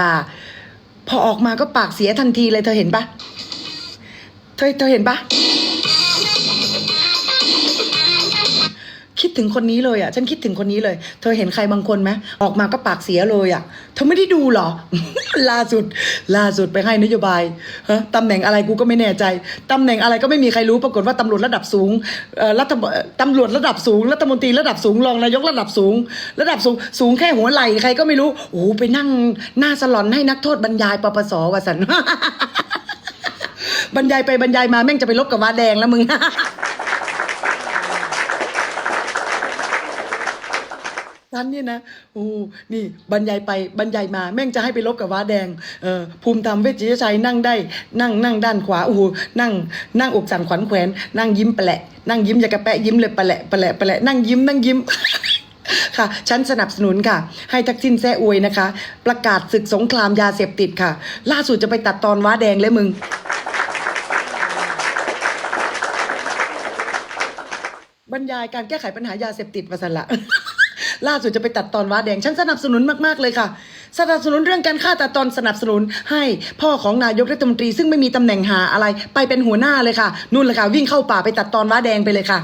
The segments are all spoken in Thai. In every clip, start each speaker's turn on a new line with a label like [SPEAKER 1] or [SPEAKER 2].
[SPEAKER 1] ด่า พอออกมาก็ปากเสียทันทีเลยเธอเห็นปะเธอเธอเห็นปะ ถึงคนนี้เลยอะ ฉันคิดถึงคนนี้เลย เธอเห็นใครบางคนไหมออกมาก็ปากเสียเลยอะ เธอไม่ได้ดูเหรอ ล่าสุด ล่าสุดไปให้นโยบายฮะตำแหน่งอะไรกูก็ไม่แน่ใจตำแหน่งอะไรก็ไม่มีใครรู้ปรากฏว่าตำรวจระดับสูงเอ่อรัฐตำรวจระดับสูงรัฐมนตรีระดับสูงรองนายกระดับสูง ระดับสูงสูงแค่หัวไหล่ใครก็ไม่รู้โอ้โหไปนั่งหน้าสลอนให้นักโทษบรรยายปปสวสันบรรยายไปบรรยายมาแม่งจะไปลบกับวาแดงแล้วมึง ฉันเนี่ยนะโอ้นี่บรรยายไปบรรยายมา แม่งจะให้ไปลบกับว้าแดงเออภูมิธรรมเวชยชัยนั่งได้ นั่งนั่งด้านขวาโอ้โหนั่งนั่งอกสั่นขวัญแขวน นั่งยิ้มแปะแหละนั่งยิ้มอยากระแปะยิ้มเลยแปะแหละแปะแหละแปะแหละนั่งยิ้มนั่งยิ้มค่ะฉันสนับสนุนค่ะ ให้ทักษิณแซ่อวยนะคะ ประกาศศึกสงครามยาเสพติดค่ะ ล่าสุดจะไปตัดตอนว้าแดงเลยมึงบรรยายการแก้ไขปัญหายาเสพติดมาสละ ล่าสุดจะไปตัดตอนว้าแดง ฉันสนับสนุนมากๆเลยค่ะ สนับสนุนเรื่องการฆ่าตัดตอนสนับสนุนให้พ่อของนายกรัฐมนตรีซึ่งไม่มีตำแหน่งหาอะไร ไปเป็นหัวหน้าเลยค่ะนู่นเลยค่ะ วิ่งเข้าป่าไปตัดตอนว้าแดงไปเลยค่ะ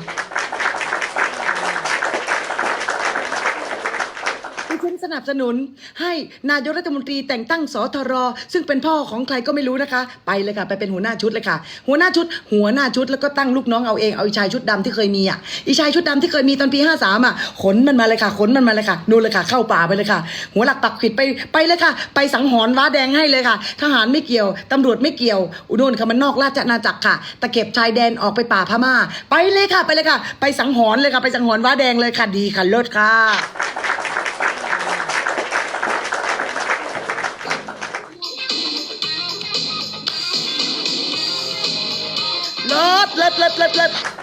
[SPEAKER 1] ดิฉั นสนับสนุนให้นายกรัฐมนตรีแต่งตั้งสทร ซึ่งเป็นพ่อของใครก็ไม่รู้นะคะ ไปเลยค่ะ ไปเป็นหัวหน้าชุดเลยค่ะ หัวหน้าชุด หัวหน้าชุดแล้วก็ตั้งลูกน้องเอาเองเอาอีชายชุดดำที่เคยมีอะอีชายชุดดำที่เคยมีตอนปีห้าสามอะขนมันมาเลยค่ะขนมันมาเลยค่ะนู่นเลยค่ะ เข้าป่าไปเลยค่ะ หัวหลักปักขิดไปไปเลยค่ะ ไปสังหรณ์ว้าแดงให้เลยค่ะ ทหารไม่เกี่ยวตำรวจไม่เกี่ยวอุดนค่ะมันนอกราชอาณาจักรค่ะ ตะเข็บชายแดนออกไปป่าพม่า ไปเลยค่ะไปเลยค่ะ ไปสังหรณ์เลยค่ะ ไปสังหรณ์ว้าแดงเลยค่ะดีค่ะเลิศค่ะ เลิศเ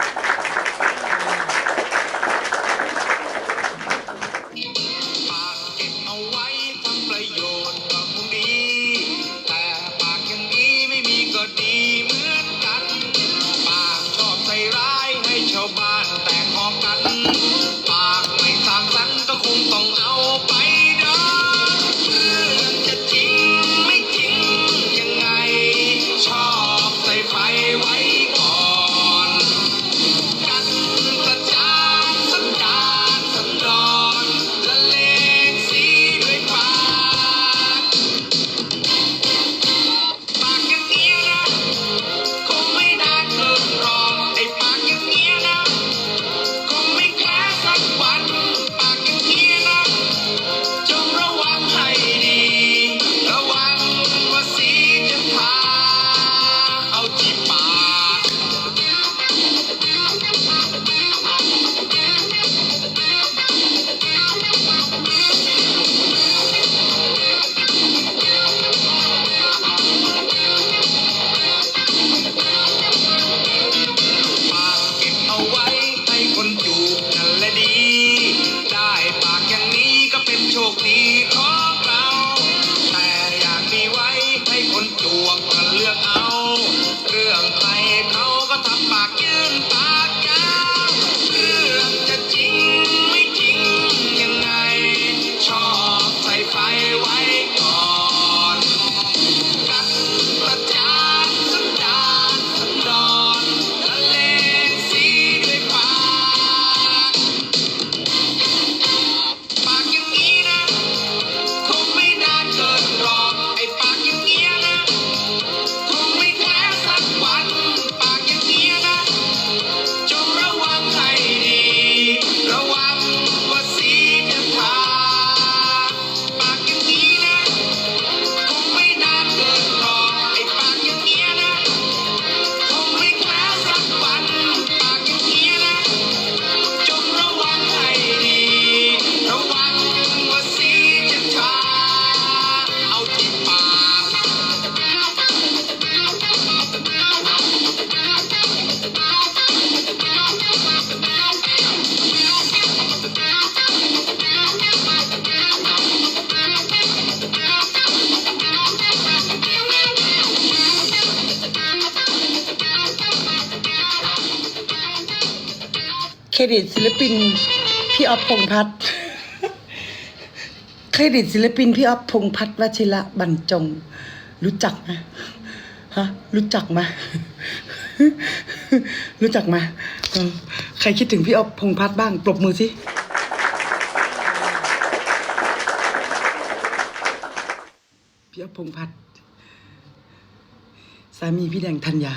[SPEAKER 1] เค
[SPEAKER 2] รดิต
[SPEAKER 1] ศิลปินพี่อ๊อฟพงษ์พัฒน์
[SPEAKER 2] เครดิตศิลปินพี่อ๊อฟพงษ์พัฒน์วชิระบรรจง รู้จักไหมฮะรู้จักไหมรู้จักไหมใครคิดถึงพี่อ๊อฟพงษ์พัฒน์บ้าง ปรบมือสิพี่อ๊อฟพงษ์พัฒน์สามีพี่แดงธัญญา